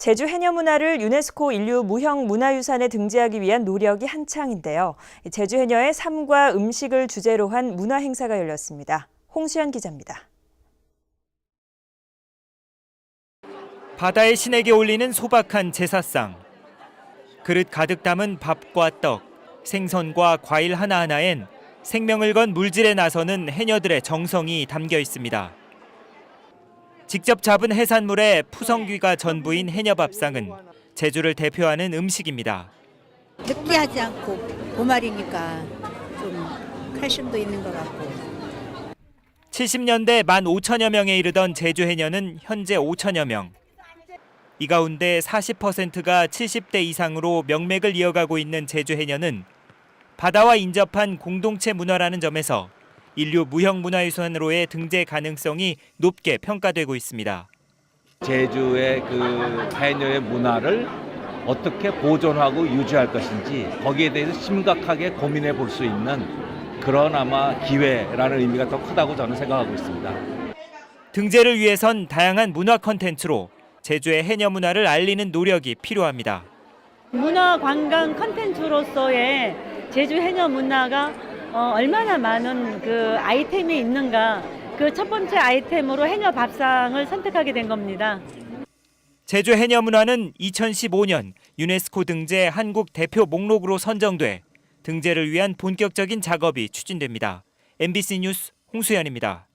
제주 해녀 문화를 유네스코 인류 무형 문화유산에 등재하기 위한 노력이 한창인데요. 제주 해녀의 삶과 음식을 주제로 한 문화 행사가 열렸습니다. 홍수연 기자입니다. 바다의 신에게 올리는 소박한 제사상. 그릇 가득 담은 밥과 떡, 생선과 과일 하나하나엔 생명을 건 물질에 나서는 해녀들의 정성이 담겨 있습니다. 직접 잡은 해산물에 푸성귀가 전부인 해녀밥상은 제주를 대표하는 음식입니다. 느끼하지 않고 보말이니까 좀 칼슘도 있는 것 같고 70년대 1만 5천여 명에 이르던 제주 해녀는 현재 5천여 명. 이 가운데 40%가 70대 이상으로 명맥을 이어가고 있는 제주 해녀는 바다와 인접한 공동체 문화라는 점에서 인류 무형 문화유산으로의 등재 가능성이 높게 평가되고 있습니다. 제주의 그 해녀의 문화를 어떻게 보존하고 유지할 것인지 거기에 대해서 심각하게 고민해 볼 수 있는 그런 아마 기회라는 의미가 더 크다고 저는 생각하고 있습니다. 등재를 위해선 다양한 문화 컨텐츠로 제주의 해녀 문화를 알리는 노력이 필요합니다. 문화 관광 컨텐츠로서의 제주 해녀 문화가 어, 얼마나 많은 그 아이템이 있는가 그 첫 번째 아이템으로 해녀 밥상을 선택하게 된 겁니다. 제주 해녀 문화는 2015년 유네스코 등재 한국 대표 목록으로 선정돼 등재를 위한 본격적인 작업이 추진됩니다. MBC 뉴스 홍수연입니다.